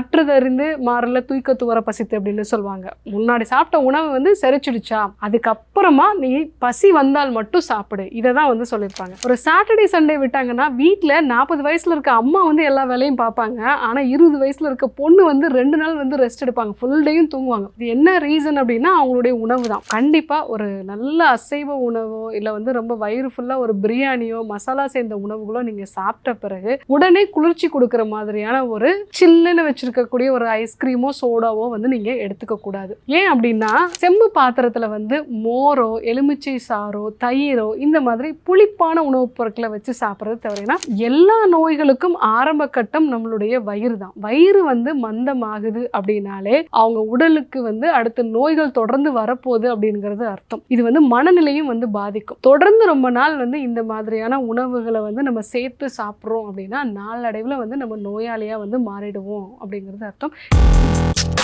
அற்றுதறிந்து மாறல தூக்கத்து வர பசித்து அப்படின்னு சொல்லுவாங்க. முன்னாடி சாப்பிட்ட உணவு வந்து செரிச்சிடுச்சா? அதுக்கப்புறமா நீ பசி வந்தால் மட்டும் சாப்பிடு. இதை தான் வந்து சொல்லியிருப்பாங்க. ஒரு சாட்டர்டே சண்டே விட்டாங்கன்னா வீட்டில் நாற்பது வயசில் இருக்க அம்மா வந்து எல்லா வேலையும் பார்ப்பாங்க. ஆனால் இருபது வயசில் இருக்க பொண்ணு வந்து ரெண்டு நாள் வந்து ரெஸ்ட் எடுப்பாங்க. ஃபுல் டேயும் தூங்குவாங்க. இது என்ன ரீசன் அப்படின்னா அவங்களுடைய உணவு தான். கண்டிப்பாக ஒரு நல்ல அசைவ உணவோ இல்லை வந்து ரொம்ப வயிறு ஃபுல்லாக ஒரு பிரியாணியோ மசாலா சேர்ந்த உணவுகளோ நீங்கள் சாப்பிட்ட பிறகு உடனே குளிர்ச்சி கொடுக்குற மாதிரியான ஒரு சில்லுன்னு இருக்கக்கூடிய ஒரு ஐஸ்கிரீமோ சோடாவோ வந்து நீங்கள் எடுத்துக்கக்கூடாது ஏன் அப்படின்னா செம்பு பாத்திரத்தில் வந்து மோரோ எலுமிச்சை சாறோ தயிரோ இந்த மாதிரி புளிப்பான உணவுப் பொருட்களை வச்சு சாப்பிட்றது தவிரனா எல்லா நோய்களுக்கும் ஆரம்ப கட்டம் நம்மளுடைய வயிறு தான். வயிறு வந்து மந்தமாகுது அப்படின்னாலே அவங்க உடலுக்கு வந்து அடுத்த நோய்கள் தொடர்ந்து வரப்போகுது அப்படிங்கிறது அர்த்தம். இது வந்து மனநிலையும் வந்து பாதிக்கும். தொடர்ந்து ரொம்ப நாள் வந்து இந்த மாதிரியான உணவுகளை வந்து நம்ம சேர்த்து சாப்பிட்றோம் அப்படின்னா நாளடைவில் வந்து நம்ம நோயாளியாக வந்து மாறிடுவோம் அப்படின்னு அப்படிங்கிறது அர்த்தம்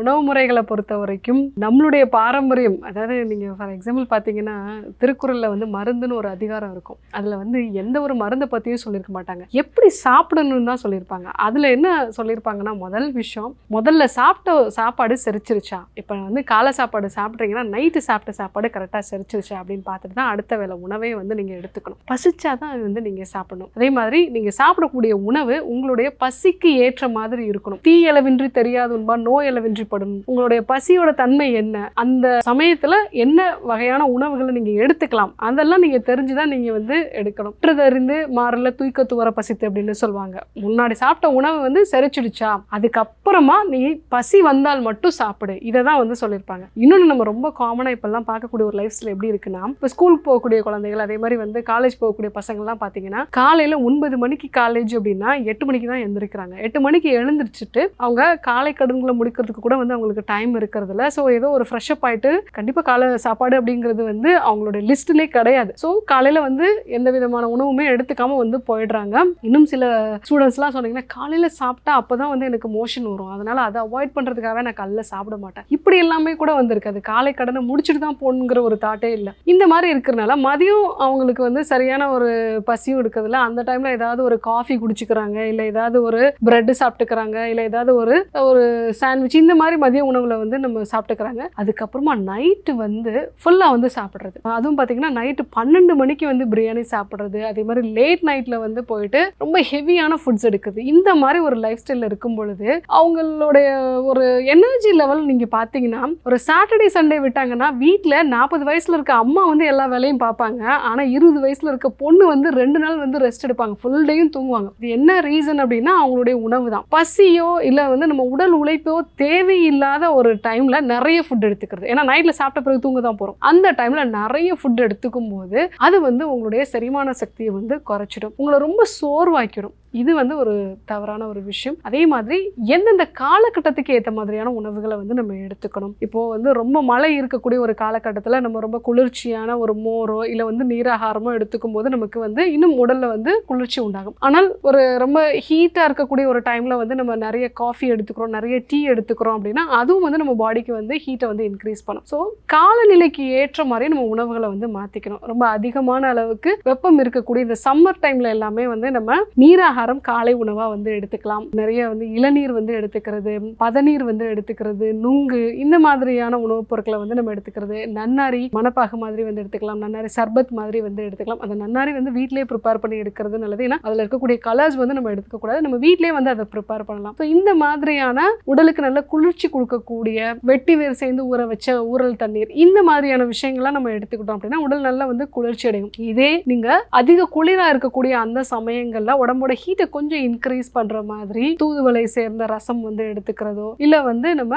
உணவு முறைகளை பொறுத்த வரைக்கும் நம்மளுடைய பாரம்பரியம் அதாவது நீங்கள் ஃபார் எக்ஸாம்பிள் பார்த்தீங்கன்னா திருக்குறளில் வந்து மருந்துன்னு ஒரு அதிகாரம் இருக்கும். அதில் வந்து எந்த ஒரு மருந்தை பற்றியும் சொல்லியிருக்க மாட்டாங்க. எப்படி சாப்பிடணும்னு தான் சொல்லியிருப்பாங்க அதில் என்ன சொல்லியிருப்பாங்கன்னா முதல் விஷயம் முதல்ல சாப்பிட்ட சாப்பாடு செரிச்சிருச்சா? இப்போ வந்து காலை சாப்பாடு சாப்பிட்றீங்கன்னா நைட்டு சாப்பிட்ட சாப்பாடு கரெக்டாக செரிச்சிருச்சா அப்படின்னு பார்த்துட்டு தான் அடுத்த வேளை உணவே வந்து நீங்கள் எடுத்துக்கணும். பசிச்சா தான் அது வந்து நீங்கள் சாப்பிடணும். அதே மாதிரி நீங்கள் சாப்பிடக்கூடிய உணவு உங்களுடைய பசிக்கு ஏற்ற மாதிரி இருக்கணும். தீ அளவின்றி தெரியாது உண்பா நோய் அளவின்றி படும் உங்களுடைய பசியோட தன்மை என்ன? அந்த சமயத்தில் என்ன வகையான உணவுகளை நீங்க எடுத்துக்கலாம்? அதெல்லாம் நீங்க தெரிஞ்சுதான் நீங்க வந்து எடுக்கணும். அறிந்து மாறல தூக்கத்து வர பசித்து அப்படின்னு சொல்லுவாங்க. முன்னாடி சாப்பிட்ட உணவு வந்து செரிச்சிடுச்சா? அதுக்கப்புறமா நீ பசி வந்தால் மட்டும் சாப்பிடு. இதை தான் வந்து சொல்லியிருப்பாங்க. இன்னொன்று நம்ம ரொம்ப காமனாக இப்போல்லாம் பார்க்கக்கூடிய ஒரு லைஃப் ஸ்டைல் எப்படி இருக்குன்னா இப்போ ஸ்கூலுக்கு போகக்கூடிய குழந்தைகள் அதே மாதிரி வந்து காலேஜ் போகக்கூடிய பசங்கள்லாம் பார்த்தீங்கன்னா காலையில் ஒன்பது மணிக்கு காலேஜ் அப்படின்னா எட்டு மணிக்கு தான் எழுந்திருக்கிறாங்க எட்டு மணிக்கு எழுந்திரிச்சிட்டு அவங்க காலை கடன்களை முடிக்கிறதுக்கு கூட வந்து அவங்களுக்கு டைம் இருக்கிறதுல ஸோ ஏதோ ஒரு ஃப்ரெஷ்அப் ஆகிட்டு ஆயிட்டு கண்டிப்பாக காலை சாப்பாடு அப்படிங்கிறது வந்து அவங்களோட லிஸ்ட்லேயே கிடையாது. ஸோ காலையில் வந்து எந்த விதமான உணவுமே எடுத்துக்காமல் வந்து போயிடுறாங்க. இன்னும் சில ஸ்டூடெண்ட்ஸ்லாம் சொன்னீங்கன்னா காலையில் சாப்பிட்டா அப்போ தான் வந்து எனக்கு மோஷன் வரும். அதனால் அதை அவாய்ட் பண்ணுறதுக்காகவே நான் காலையில் சாப்பிட மாட்டேன். இப்படி எல்லாமே கூட வந்திருக்காது காலை கடனை முடிச்சுட்டு தான் போகணுங்கிற ஒரு தாட்டே இல்லை. இந்த மாதிரி இருக்கிறனால மதியம் அவங்களுக்கு வந்து சரியான ஒரு பசியும் எடுக்கிறதுல அந்த டைமில் ஏதாவது ஒரு காஃபி குடிச்சுக்கிறாங்க இல்லை ஏதாவது ஒரு பிரெட் சாப்பிட்டுக்கிறாங்க இல்லை ஏதாவது ஒரு ஒரு சாண்ட்விச் இந்த மாதிரி மதிய உணவில் வந்து நம்ம சாப்பிட்டுக்கிறாங்க. அதுக்கப்புறமா நைட்டு வந்து ஃபுல்லாக வந்து சாப்பிட்றது. அதுவும் பார்த்தீங்கன்னா நைட்டு பன்னெண்டு மணிக்கு வந்து பிரியாணி சாப்பிட்றது. அதே மாதிரி லேட் நைட்டில் வந்து போயிட்டு ரொம்ப ஹெவியான ஃபுட்ஸ் எடுக்குது இந்த மாதிரி ஒரு லைஃப் ஸ்டைலில் இருக்கும் பொழுது அவங்களுடைய ஒரு எனர்ஜி லெவல் நீங்கள் பார்த்தீங்கன்னா ஒரு சாட்டர்டே சண்டே விட்டாங்கன்னா வீட்டில் நாற்பது வயசில் இருக்க அம்மா வந்து எல்லா வேலையும் பார்ப்பாங்க ஆனால் இருபது வயசில் இருக்க பொண்ணு வந்து ரெண்டு நாள் வந்து ரெஸ்ட் எடுப்பாங்க. ஃபுல் டேயும் தூங்குவாங்க. இது என்ன ரீசன் அப்படின்னா அவங்களுடைய உணவு தான். பசியோ இல்லை வந்து நம்ம உடல் உழைப்போ தேவை தேவையில்லாத ஒரு டைமில் நிறைய ஃபுட் எடுத்துக்கிறது. ஏன்னா நைட்டில் சாப்பிட்ட பிறகு தூங்க தான் போகிறோம் அந்த டைமில் நிறைய ஃபுட் எடுத்துக்கும் போது அது வந்து உங்களுடைய செரிமான சக்தியை வந்து குறைச்சிடும். உங்களை ரொம்ப சோர்வாக்கிடும். இது வந்து ஒரு தவறான ஒரு விஷயம். அதே மாதிரி எந்தெந்த காலகட்டத்துக்கு ஏற்ற மாதிரியான உணவுகளை வந்து நம்ம எடுத்துக்கணும். இப்போ வந்து ரொம்ப மழை இருக்கக்கூடிய ஒரு காலகட்டத்தில் நம்ம ரொம்ப குளிர்ச்சியான ஒரு மோரோ இல்லை வந்து நீராகாரமோ எடுத்துக்கும் போது நமக்கு வந்து இன்னும் உடலில் வந்து குளிர்ச்சி உண்டாகும். ஆனால் ஒரு ரொம்ப ஹீட்டாக இருக்கக்கூடிய ஒரு டைமில் வந்து நம்ம நிறைய காஃபி எடுத்துக்கிறோம் நிறைய டீ எடுத்துக்கிறோம் அப்படின்னா அதுவும் வந்து நம்ம பாடிக்கு வந்து ஹீட்டை வந்து இன்க்ரீஸ் பண்ணும். ஸோ காலநிலைக்கு ஏற்ற மாதிரி நம்ம உணவுகளை வந்து மாற்றிக்கணும் ரொம்ப அதிகமான அளவுக்கு வெப்பம் இருக்கக்கூடிய இந்த சம்மர் டைமில் எல்லாமே வந்து நம்ம நீராக நீராகாரம் காலை உணவாக வந்து எடுத்துக்கலாம். நிறைய வந்து இளநீர் வந்து எடுத்துக்கிறது பதநீர் வந்து எடுத்துக்கிறது நுங்கு இந்த மாதிரியான உணவுப் பொருட்களை வந்து நம்ம எடுத்துக்கிறது. நன்னாரி மணப்பாக மாதிரி வந்து எடுத்துக்கலாம். நன்னாரி சர்பத் மாதிரி வந்து எடுத்துக்கலாம். அந்த நன்னாரி வந்து வீட்டிலே ப்ரிப்பேர் பண்ணி எடுக்கிறது நல்லது. ஏன்னா அதில் இருக்கக்கூடிய கலர்ஸ் வந்து நம்ம எடுத்துக்கக்கூடாது. நம்ம வீட்டிலே வந்து அதை ப்ரிப்பேர் பண்ணலாம். ஸோ இந்த மாதிரியான உடலுக்கு நல்ல குளிர்ச்சி கொடுக்கக்கூடிய வெட்டி வேர் சேர்ந்து ஊற வச்ச ஊறல் தண்ணீர் இந்த மாதிரியான விஷயங்கள்லாம் நம்ம எடுத்துக்கிட்டோம் அப்படின்னா உடல் நல்லா வந்து குளிர்ச்சி அடையும். இதே நீங்கள் அதிக குளிராக இருக்கக்கூடிய அந்த சமயங்களில் உடம்போட ஹீட்டை கொஞ்சம் இன்க்ரீஸ் பண்ணுற மாதிரி தூதுவளை சேர்ந்த ரசம் வந்து எடுத்துக்கிறதோ இல்லை வந்து நம்ம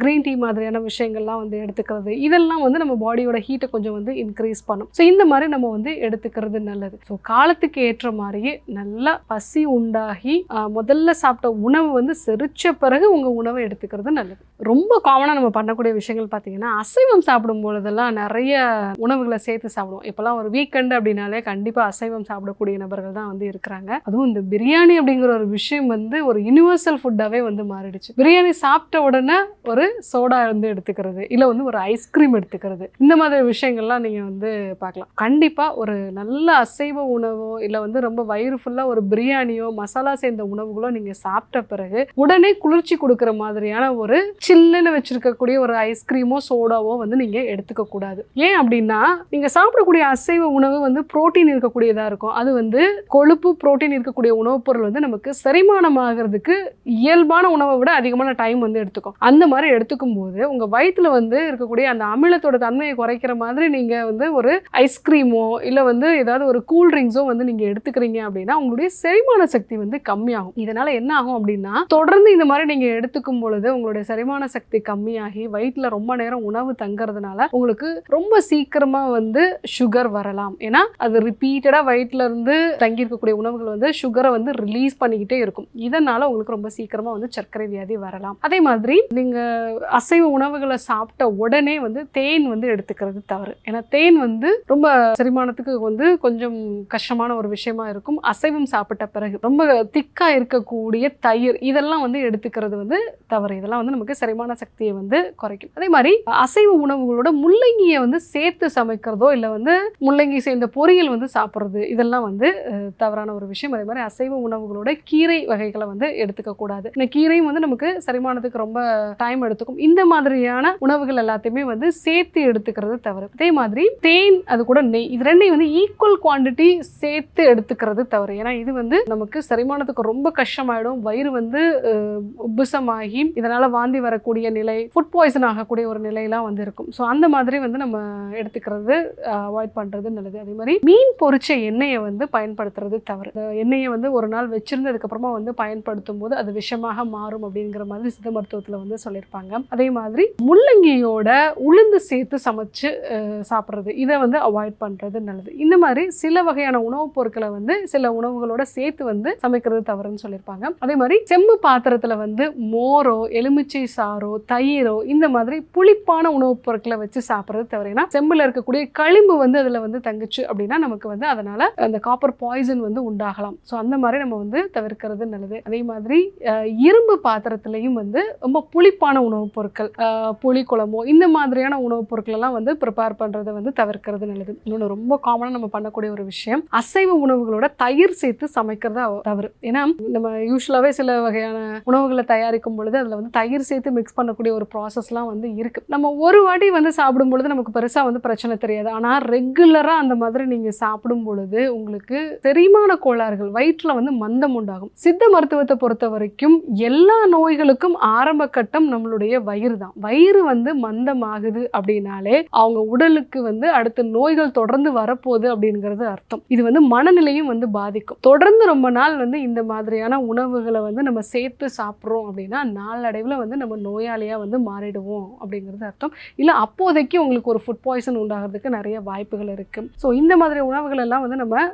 க்ரீன் டீ மாதிரியான விஷயங்கள்லாம் வந்து எடுத்துக்கிறது. இதெல்லாம் வந்து நம்ம பாடியோட ஹீட்டை கொஞ்சம் வந்து இன்க்ரீஸ் பண்ணும். ஸோ இந்த மாதிரி நம்ம வந்து எடுத்துக்கிறது நல்லது. ஸோ காலத்துக்கு ஏற்ற மாதிரியே நல்லா பசி உண்டாகி முதல்ல சாப்பிட்ட உணவு வந்து செரிச்ச பிறகு உங்கள் உணவை எடுத்துக்கிறது நல்லது. ரொம்ப காமனாக நம்ம பண்ணக்கூடிய விஷயங்கள் பார்த்தீங்கன்னா அசைவம் சாப்பிடும் பொழுதெல்லாம் நிறைய உணவுகளை சேர்த்து சாப்பிடுவோம். இப்போல்லாம் ஒரு வீக்கெண்டு அப்படின்னாலே கண்டிப்பாக அசைவம் சாப்பிடக்கூடிய நபர்கள் தான் வந்து இருக்கிறாங்க. அதுவும் இந்த பிரியாணி அப்படிங்கிற ஒரு விஷயம் வந்து ஒரு யுனிவர்சல் ஃபுட்டாகவே வந்து மாறிடுச்சு. பிரியாணி சாப்பிட்ட உடனே ஒரு சோடா வந்து எடுத்துக்கிறது இல்லை வந்து ஒரு ஐஸ்கிரீம் எடுத்துக்கிறது. இந்த மாதிரி விஷயங்கள்லாம் நீங்கள் வந்து பார்க்கலாம். கண்டிப்பாக ஒரு நல்ல அசைவ உணவோ இல்லை வந்து ரொம்ப வயிறு ஃபுல்லாக ஒரு பிரியாணியோ மசாலா சேர்ந்த உணவுகளோ நீங்கள் சாப்பிட்ட பிறகு உடனே குளிர்ச்சி கொடுக்குற மாதிரியான ஒரு சில்லுன்னு வச்சுருக்கக்கூடிய ஒரு ஐஸ்கிரீமோ சோடாவோ வந்து நீங்கள் எடுத்துக்க கூடாது. ஏன் அப்படின்னா நீங்கள் சாப்பிடக்கூடிய அசைவ உணவு வந்து புரோட்டீன் இருக்கக்கூடியதாக இருக்கும். அது வந்து கொழுப்பு புரோட்டீன் இருக்கக்கூடிய உணவுப் பொருள் வந்து நமக்கு செரிமானம் ஆகிறதுக்கு இயல்பான உணவை விட அதிகமான டைம் வந்து எடுத்துக்கும். அந்த மாதிரி எடுத்துக்கும் போது உங்கள் வயிற்றுல வந்து இருக்கக்கூடிய அந்த அமிலத்தோட தன்மையை குறைக்கிற மாதிரி நீங்கள் வந்து ஒரு ஐஸ்கிரீமோ இல்லை வந்து ஏதாவது ஒரு கூல் ட்ரிங்க்ஸோ வந்து நீங்கள் எடுத்துக்கிறீங்க அப்படின்னா உங்களுடைய செரிமான சக்தி வந்து கம்மியாகும். இதனால என்ன ஆகும் அப்படின்னா தொடர்ந்து இந்த மாதிரி நீங்கள் எடுத்துக்கும் பொழுது உங்களுடைய செரிமான சக்தி கம்மியாகி வயிற்றுல ரொம்ப நேரம் உணவு தங்குறதுனால உங்களுக்கு ரொம்ப சீக்கிரமா வந்து சுகர் வரலாம். ஏன்னா அது ரிப்பீட்டடாக வயிற்றுல இருந்து தங்கி இருக்கக்கூடிய உணவுகள் வந்து சுகர் வந்து ரிலீஸ் பண்ணிக்கிட்டே இருக்கும். இதனால் உங்களுக்கு ரொம்ப சீக்கிரமாக வந்து சர்க்கரை வியாதி வரலாம். அதே மாதிரி நீங்கள் அசைவ உணவுகளை சாப்பிட்ட உடனே வந்து தேன் வந்து எடுத்துக்கிறது தவறு. ஏன்னா தேன் வந்து ரொம்ப செரிமானத்துக்கு வந்து கொஞ்சம் கஷ்டமான ஒரு விஷயமா இருக்கும். அசைவம் சாப்பிட்ட பிறகு ரொம்ப திக்காக இருக்கக்கூடிய தயிர் இதெல்லாம் வந்து எடுத்துக்கிறது வந்து தவறு. இதெல்லாம் வந்து நமக்கு செரிமான சக்தியை வந்து குறைக்கும். அதே மாதிரி அசைவ உணவுகளோட முள்ளங்கியை வந்து சேர்த்து சமைக்கிறதோ இல்லை வந்து முள்ளங்கி சேர்ந்த பொரியல் வந்து சாப்பிட்றது இதெல்லாம் வந்து தவறான ஒரு விஷயம். அதே மாதிரி அசைவ உணவுகளோட கீரை வகைகளை வந்து எடுத்துக்க கூடாது. இந்த கீரையும் வந்து நமக்கு செரிமானத்துக்கு ரொம்ப டைம் எடுத்துக்கும். இந்த மாதிரியான உணவுகள் எல்லாத்தையுமே வந்து சேர்த்து எடுத்துக்கிறது தவறு. அதே மாதிரி தேன் அது கூட நெய். இது ரெண்டையும் வந்து ஈக்குவல் குவாண்டிட்டி சேர்த்து எடுத்துக்கிறது தவறு. ஏன்னா இது வந்து நமக்கு செரிமானத்துக்கு ரொம்ப கஷ்டமாயிடும். வயிறு வந்து அஹ், உப்புசமாகி இதனால வாந்தி வரக்கூடிய நிலை ஃபுட் பாய்சன் ஆகக்கூடிய ஒரு நிலையெல்லாம் வந்து இருக்கும். ஸோ அந்த மாதிரி வந்து நம்ம எடுத்துக்கிறது அவாய்ட் பண்ணுறது நல்லது. அதே மாதிரி மீன் பொறிச்ச எண்ணெயை வந்து பயன்படுத்துறது தவறு. எண்ணெயை வந்து ஒரு நாள் வச்சுருந்ததுக்கப்புறமா வந்து பயன்படுத்தும் போது அது விஷமாக மாறும் அப்படிங்கிற மாதிரி சித்த மருத்துவத்தில் வந்து சொல்லியிருப்பாங்க. அதே மாதிரி முள்ளங்கியோட உளுந்து சேர்த்து சமைச்சு சாப்பிட்றது. இதை வந்து அவாய்ட் பண்ணுறது நல்லது. இந்த மாதிரி சில வகையான உணவுப் பொருட்களை வந்து சில உணவுகளோட சேர்த்து வந்து சமைக்கிறது தவறுன்னு சொல்லியிருப்பாங்க. அதே மாதிரி செம்பு பாத்திரத்தில் வந்து மோரோ எலுமிச்சை சாறோ தயிரோ இந்த மாதிரி புளிப்பான உணவுப் பொருட்களை வச்சு சாப்பிட்றது தவறு. ஏன்னா செம்பில் இருக்கக்கூடிய களிம்பு வந்து அதில் வந்து தங்குச்சு அப்படின்னா நமக்கு வந்து அதனால் அந்த காப்பர் பாய்சன் வந்து உண்டாகலாம். ஸோ அந்த மாதிரி நம்ம வந்து தவிர்க்கிறது நல்லது. அதே மாதிரி இரும்பு பாத்திரத்துலையும் வந்து ரொம்ப புளிப்பான உணவுப் பொருட்கள் புளி குழம்போ இந்த மாதிரியான உணவுப் பொருட்களெல்லாம் வந்து ப்ரிப்பேர் பண்ணுறதை வந்து தவிர்க்கிறது நல்லது. இன்னொன்று ரொம்ப காமனாக நம்ம பண்ணக்கூடிய ஒரு விஷயம் அசைவ உணவுகளோட தயிர் சேர்த்து சமைக்கிறது தவறு. ஏன்னா நம்ம யூஸ்வலாகவே சில வகையான உணவுகளை தயாரிக்கும் பொழுது அதில் வந்து தயிர் சேர்த்து மிக்ஸ் பண்ணக்கூடிய ஒரு ப்ராசஸ்லாம் வந்து இருக்குது நம்ம ஒரு வாட்டி வந்து சாப்பிடும் பொழுது நமக்கு பெருசாக வந்து பிரச்சனை தெரியாது. ஆனால் ரெகுலராக அந்த மாதிரி நீங்கள் சாப்பிடும் பொழுது உங்களுக்கு செரிமான கோளாறுகள் வயிற்றில் வந்து மந்தம் உண்டாகும். சித்த மருத்துவத்தை பொறுத்த வரைக்கும் எல்லா நோய்களுக்கும் ஆரம்ப கட்டம் நம்மளுடைய வயிறு தான். வயிறு வந்து மந்தமாகுது அப்படின்னாலே அவங்க உடலுக்கு வந்து அடுத்த நோய்கள் தொடர்ந்து வரப்போகுது அப்படிங்கிறது அர்த்தம். இது வந்து மனநிலையும் வந்து பாதிக்கும். தொடர்ந்து ரொம்ப நாள் வந்து இந்த மாதிரியான உணவுகளை வந்து நம்ம சேர்த்து சாப்பிட்றோம் அப்படின்னா நாளடைவில் வந்து நம்ம நோயாளியாக வந்து மாறிடுவோம் அப்படிங்கிறது அர்த்தம். இல்லை அப்போதைக்கு உங்களுக்கு ஒரு ஃபுட் பாய்சன் உண்டாகிறதுக்கு நிறைய வாய்ப்புகள் இருக்குது ஸோ இந்த மாதிரி உணவுகள் எல்லாம் வந்து நம்ம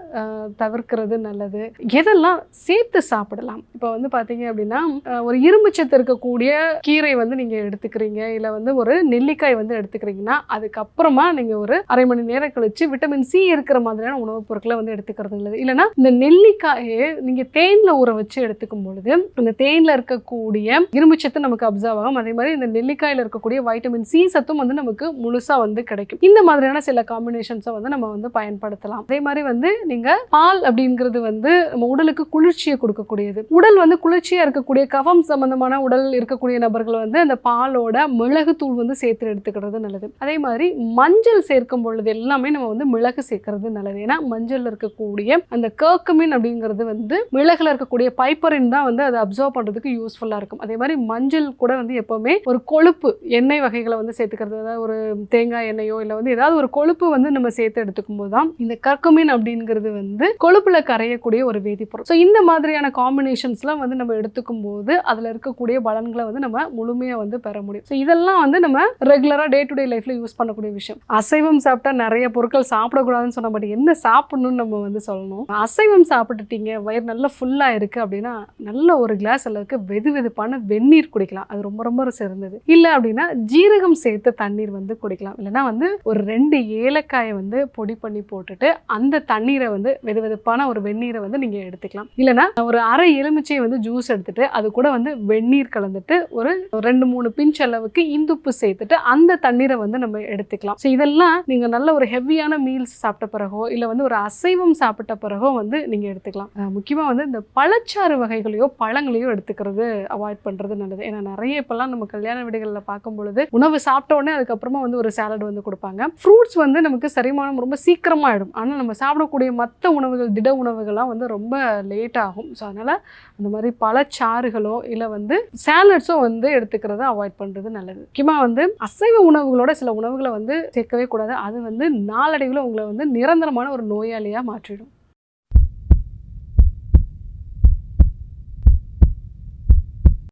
தவிர்க்கிறது நல்லது. எதெல்லாம் சேர்த்து சாப்பிடலாம்? இப்போ வந்து பார்த்தீங்க அப்படின்னா ஒரு இரும்பு சத்து இருக்கக்கூடிய கீரை வந்து நீங்கள் எடுத்துக்கிறீங்க இல்லை வந்து ஒரு நெல்லிக்காய் வந்து எடுத்துக்கிறீங்கன்னா அதுக்கப்புறமா நீங்கள் ஒரு அரை மணி நேரம் கழித்து விட்டமின் சி இருக்கிற மாதிரியான உணவுப் பொருட்களை வந்து எடுத்துக்கிறது நல்லது. இல்லைன்னா இந்த நெல்லிக்காயை நீங்கள் தேனில் ஊற வச்சு எடுத்துக்கும் பொழுது அந்த தேனில் இருக்கக்கூடிய இரும்பு சத்து நமக்கு அப்சர்வ் ஆகும். அதே மாதிரி இந்த நெல்லிக்காயில் இருக்கக்கூடிய வைட்டமின் சி சத்தும் வந்து நமக்கு முழுசாக வந்து கிடைக்கும். இந்த மாதிரியான சில காம்பினேஷன்ஸை வந்து நம்ம வந்து பயன்படுத்தலாம். அதே மாதிரி வந்து நீங்கள் பால் அப்படிங்கிறது வந்து நம்ம உடலுக்கு குளிர்ச்சியை கொடுக்கக்கூடியது. உடல் வந்து குளிர்ச்சியாக இருக்கக்கூடிய கஃபம் சம்பந்தமான உடல் இருக்கக்கூடிய நபர்கள் வந்து அந்த பாலோட மிளகுத்தூள் வந்து சேர்த்து எடுத்துக்கிறது நல்லது. அதே மாதிரி மஞ்சள் சேர்க்கும் பொழுது எல்லாமே நம்ம வந்து மிளகு சேர்க்கறது நல்லது. ஏன்னா மஞ்சள் இருக்கக்கூடிய அந்த கர்க்குமின் அப்படிங்கிறது வந்து மிளகுல இருக்கக்கூடிய பைப்பரின் தான் வந்து அதை அப்சர்வ் பண்ணுறதுக்கு யூஸ்ஃபுல்லாக இருக்கும். அதே மாதிரி மஞ்சள் கூட வந்து எப்போவுமே ஒரு கொழுப்பு எண்ணெய் வகைகளை வந்து சேர்த்துக்கிறது. அதாவது ஒரு தேங்காய் எண்ணெயோ இல்லை வந்து ஏதாவது ஒரு கொழுப்பு வந்து நம்ம சேர்த்து எடுத்துக்கும் போது தான் இந்த கர்க்குமின் அப்படிங்கிறது வந்து கொழுப்புல கரையக்கூடிய ஒரு வேதிப்பொருள் ஸோ இந்த மாதிரியான காம்பினேஷன்ஸ்லாம் வந்து நம்ம எடுத்துக்கும் போது அதில் இருக்கக்கூடிய பலன்களை வந்து நம்ம முழுமையாக வந்து பெற முடியும். ஸோ இதெல்லாம் வந்து நம்ம ரெகுலராக டே டு டே லைஃப்பில் யூஸ் பண்ணக்கூடிய விஷயம். அசைவம் சாப்பிட்டா நிறைய பொருட்கள் சாப்பிடக்கூடாதுன்னு சொன்ன பட் என்ன சாப்பிடணும்னு நம்ம வந்து சொல்லணும். அசைவம் சாப்பிட்டுட்டீங்க வயிறு நல்லா ஃபுல்லாக இருக்குது அப்படின்னா நல்ல ஒரு கிளாஸ் அளவுக்கு வெது வெதுப்பான வெந்நீர் குடிக்கலாம். அது ரொம்ப ரொம்ப சிறந்தது. இல்லை அப்படின்னா ஜீரகம் சேர்த்த தண்ணீர் வந்து குடிக்கலாம். இல்லைன்னா வந்து ஒரு ரெண்டு ஏலக்காயை வந்து பொடி பண்ணி போட்டுட்டு அந்த தண்ணீரை வந்து வெது வெதுப்பான ஒரு வெந்நீரை வந்து நீங்கள் கொஞ்சம் எடுத்துக்கலாம். இல்லைனா ஒரு அரை எலுமிச்சை வந்து ஜூஸ் எடுத்துட்டு அது கூட வந்து வெந்நீர் கலந்துட்டு ஒரு ரெண்டு மூணு பிஞ்ச் அளவுக்கு இந்துப்பு சேர்த்துட்டு அந்த தண்ணீரை வந்து நம்ம எடுத்துக்கலாம். ஸோ இதெல்லாம் நீங்கள் நல்ல ஒரு ஹெவியான மீல்ஸ் சாப்பிட்ட பிறகோ இல்லை வந்து ஒரு அசைவம் சாப்பிட்ட பிறகோ வந்து நீங்கள் எடுத்துக்கலாம். முக்கியமாக வந்து இந்த பழச்சாறு வகைகளையோ பழங்களையோ எடுத்துக்கிறது அவாய்ட் பண்ணுறது நல்லது. ஏன்னா நிறைய இப்போல்லாம் நம்ம கல்யாண வீடுகளில் பார்க்கும் பொழுது உணவு சாப்பிட்ட உடனே அதுக்கப்புறமா வந்து ஒரு சாலட் வந்து கொடுப்பாங்க. ஃப்ரூட்ஸ் வந்து நமக்கு செரிமானம் ரொம்ப சீக்கிரமாக ஆகிடும் ஆனால் நம்ம சாப்பிடக்கூடிய மற்ற உணவுகள் திட உணவுகள்லாம் வந்து ரொம்ப ரொம்ப லேட் ஆகும். ஸோ அதனால் அந்த மாதிரி பழச்சாறுகளோ இல்லை வந்து சேலட்ஸோ வந்து எடுத்துக்கிறத அவாய்ட் பண்ணுறது நல்லது. முக்கியமாக வந்து அசைவ உணவுகளோட சில உணவுகளை வந்து சேர்க்கவே கூடாது. அது வந்து நாளடைவில் உங்களை வந்து நிரந்தரமான ஒரு நோயாளியாக மாற்றிடும்.